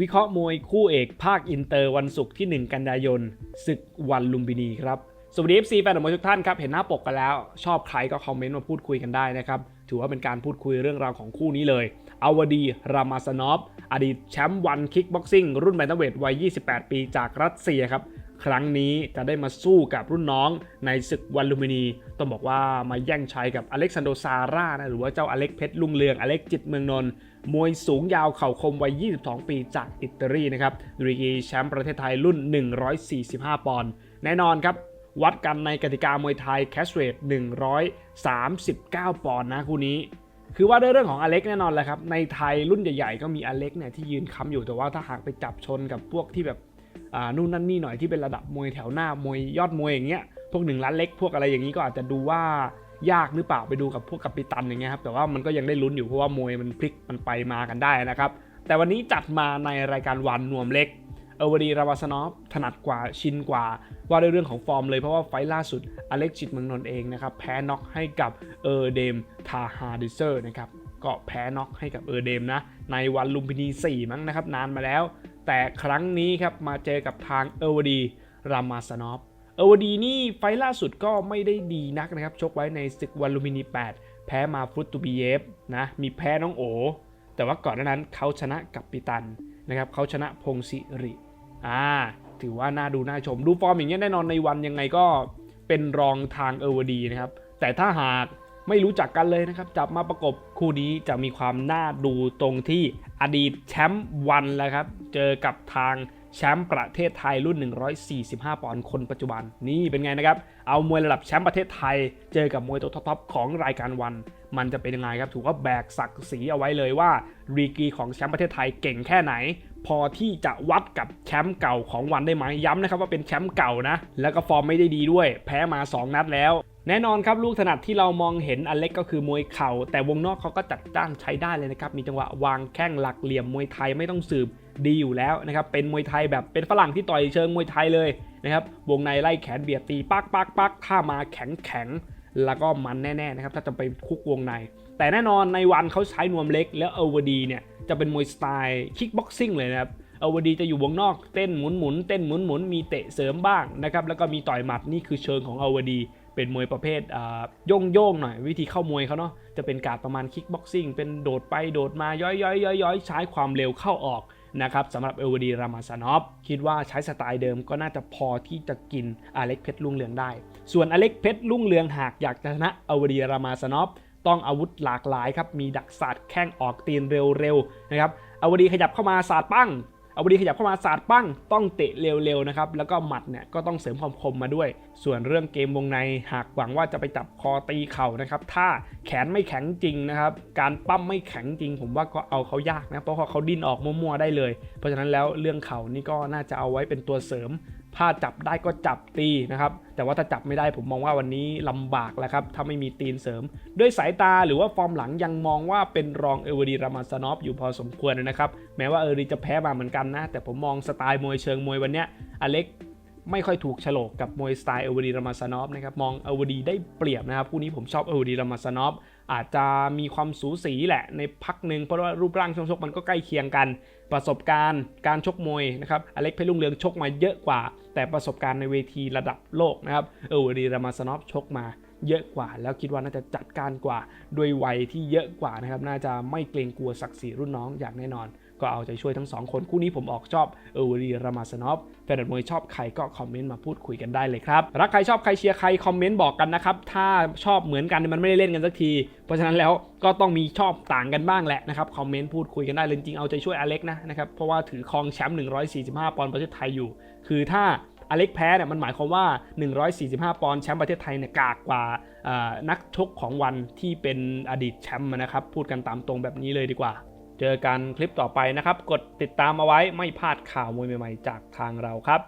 วิเคราะห์มวยคู่เอกภาคอินเตอร์วันศุกร์ที่ 1 กันยายนศึกวันลุมพินีครับ สวัสดี FC แฟนมวยทุกท่านครับ เห็นหน้าปกกันแล้ว ชอบใครก็คอมเมนต์มาพูดคุยกันได้นะครับ ถือว่าเป็นการพูดคุยเรื่องราวของคู่นี้เลยอาวดี รามาสนอฟ อดีตแชมป์วันคิกบ็อกซิ่งรุ่นแบนเทเวทวัย 28 ปีจากรัสเซียครับ ครั้งนี้จะได้มาสู้กับรุ่นน้องในศึกวันลุมินี ต้องบอกว่ามาแย่งชัยกับอเล็กซานโดซาร่านะหรือว่าเจ้าอเล็กเพชรลุงเรือง อเล็กจิตเมืองนนท์มวยสูงยาวเข่าคมวัย 22 ปีจากอิตาลีนะครับดรีกีแชมป์ประเทศไทยรุ่น 145 ปอนด์แน่นอนครับ วัดกันในกติกามวยไทยแคชเรท139 ปอนด์นะคู่นี้คือว่าด้วยเรื่องของอเล็กแน่นอนแหละครับ ในไทยรุ่นใหญ่ๆ ก็มีอเล็กเนี่ยที่ยืนค้ำอยู่แต่ว่าถ้าหากไปจับชนกับพวกที่แบบ นู่นนั่นนี่หน่อยที่เป็นระดับมวยแถวหน้ามวยยอดมวยอย่างเงี้ยพวกหนึ่งล้านเล็กพวกอะไรอย่างนี้ก็อาจจะดูว่ายากหรือเปล่าไปดูกับพวกกัปปิตันอย่างเงี้ยครับแต่ว่ามันก็ยังได้ลุ้นอยู่เพราะว่ามวยมันพลิกมันไปมากันได้นะครับ แต่วันนี้จัดมาในรายการวันนวมเล็กเอวดีราวาสนอฟถนัดกว่าชินกว่า ว่าด้วยเรื่องของฟอร์มเลยเพราะว่าไฟล์ล่าสุดอเล็กจิตเมืองนนท์เองนะครับ แพ้น็อกให้กับเออเดมทาฮาดิเซอร์นะครับ ก็แพ้น็อกให้กับเออเดมนะ ในวันลุมพินี 4 มั้งนะครับ นานมาแล้ว แต่ครั้งนี้ครับมาเจอกับทางเออวดีรามาสนอฟเออวดีนี่ไฟล์ล่าสุดก็ไม่ได้ดีนักนะครับ ชกไว้ในศึกวันลุมินี 8 แพ้มาฟรุตตูบีเยฟนะ มีแพ้น้องโอ แต่ว่าก่อนนั้นเขาชนะกับปิตันนะครับเขาชนะพงศิริ อ่า ถือว่าน่าดูน่าชม ดูฟอร์มอย่างเงี้ยแน่นอนในวันยังไงก็เป็นรองทางเออร์วดีนะครับ แต่ถ้าหาก ไม่รู้จักกันเลยนะครับจับมาประกบคู่นี้จะมีความน่าดูตรงที่อดีตแชมป์วันแล้วครับเจอกับทางแชมป์ประเทศไทยรุ่น 145 ปอนด์คนปัจจุบันนี่เป็นไงนะครับ เอามวยระดับแชมป์ประเทศไทย เจอกับมวยตัวท็อปๆของรายการวัน มันจะเป็นยังไงครับ ถือว่าแบกศักดิ์ศรีเอาไว้เลยว่ารีกีของแชมป์ประเทศไทยเก่งแค่ไหน พอที่จะวัดกับแชมป์เก่าของวันได้ไหมย้ำนะครับว่าเป็นแชมป์เก่านะ แล้วก็ฟอร์มไม่ได้ดีด้วย แพ้มา 2 นัดแล้ว แน่นอนครับลูกถนัดที่เรามองเห็นอันเล็กก็คือมวยเข่า แต่วงนอกเขาก็จัดจ้านใช้ได้เลยนะครับ มีจังหวะวางแข้งหลักเหลี่ยมมวยไทยไม่ต้องสืบดีอยู่แล้วนะครับ เป็นมวยไทยแบบเป็นฝรั่งที่ต่อยเชิงมวยไทยเลยนะครับ วงในไล่แขนเบียดตีปักปักปักถ้ามาแข็งแข็งแล้วก็มันแน่ๆนะครับถ้าจะไปคุกวงใน แต่แน่นอนในวันเขาใช้นวมเล็กแล้วเอวดีเนี่ยจะเป็นมวยสไตล์คิกบ็อกซิ่งเลยนะครับเอวดีจะอยู่วงนอกเต้นหมุนหมุนเต้นหมุนหมุนมีเตะเสริมบ้างนะครับแล้วก็มีต่อยหมัดนี่คือเชิงของเอวดี เป็นมวยประเภทโย่งโยงหน่อยวิธีเข้ามวยเขาเนาะจะเป็นการประมาณคิกบ็อกซิ่งเป็นโดดไปโดดมาย้อยย้อยย้อยย้อยใช้ความเร็วเข้าออกนะครับสำหรับเอลวดีรามาสานอฟคิดว่าใช้สไตล์เดิมก็น่าจะพอที่จะกินอเล็กเพชรลุ่งเรืองได้ ส่วนอเล็กเพชรลุ่งเรืองหากอยากชนะเอลวดีรามาสานอฟต้องอาวุธหลากหลายครับมีดักศาสตร์แข้งออกตีนเร็วๆนะครับเอวดีขยับเข้ามาศาสตร์ปั้ง เอาบดีขยับเข้ามาสาดปั้งต้องเตะเร็วๆนะครับแล้วก็หมัดเนี่ยก็ต้องเสริมความคมมาด้วย ส่วนเรื่องเกมวงในหากหวังว่าจะไปจับคอตีเข่านะครับถ้าแขนไม่แข็งจริงนะครับการปั้มไม่แข็งจริง ผมว่าก็เอาเขายากนะเพราะเขาดิ้นออกมั่วๆได้เลย เพราะฉะนั้นแล้วเรื่องเข่านี่ก็น่าจะเอาไว้เป็นตัวเสริม ถ้าจับได้ก็จับตีนะครับ แต่ว่าถ้าจับไม่ได้ผมมองว่าวันนี้ลำบากแล้วครับ ถ้าไม่มีตีนเสริม ด้วยสายตาหรือว่าฟอร์มหลังยังมองว่าเป็นรองเอเวอรีรามาสนอฟอยู่พอสมควรนะครับ แม้ว่าเออรีจะแพ้มาเหมือนกันนะ แต่ผมมองสไตล์มวยเชิงมวยวันนี้อเล็กไม่ค่อยถูกโฉลกกับมวยสไตล์เอเวอรีรามาสนอฟนะครับ มองเอเวอรีได้เปรียบนะครับ คู่นี้ผมชอบเอเวอรีรามาสนอฟ อาจจะมีความสูสีแหละในพักหนึ่งเพราะว่ารูปร่างช่วงชกมันก็ใกล้เคียงกัน ประสบการณ์การชกมวยนะครับอเล็กเพชรลุงเรืองชกมาเยอะกว่า แต่ประสบการณ์ในเวทีระดับโลกนะครับเอวอร์ดีรามาสนอฟชกมาเยอะกว่า แล้วคิดว่าน่าจะจัดการกว่า ด้วยวัยที่เยอะกว่านะครับน่าจะไม่เกรงกลัวศักดิ์ศรีรุ่นน้องอย่างแน่นอน ก็เอาใจช่วยทั้งสองคนคู่นี้ผมออกชอบเอวอรีรามาสนอฟแฟนมวยชอบใครก็คอมเมนต์มาพูดคุยกันได้เลยครับรักใครชอบใครเชียร์ใครคอมเมนต์บอกกันนะครับถ้าชอบเหมือนกันมันไม่ได้เล่นกันสักที เพราะฉะนั้นแล้วก็ต้องมีชอบต่างกันบ้างแหละนะครับคอมเมนต์พูดคุยกันได้เลยจริงๆเอาใจช่วยอเล็กนะนะครับเพราะว่าถือครองแชมป์145 ปอนด์ประเทศไทยอยู่ คือถ้าอเล็กแพ้เนี่ยมันหมายความว่า 145 ปอนด์แชมป์ประเทศไทยเนี่ยกากกว่านักชกของวันที่เป็นอดีตแชมป์นะครับ พูดกันตามตรงแบบนี้เลยดีกว่า เจอกันคลิปต่อไปนะครับ กดติดตามเอาไว้ไม่พลาดข่าวมวยใหม่ ๆ จากทางเราครับ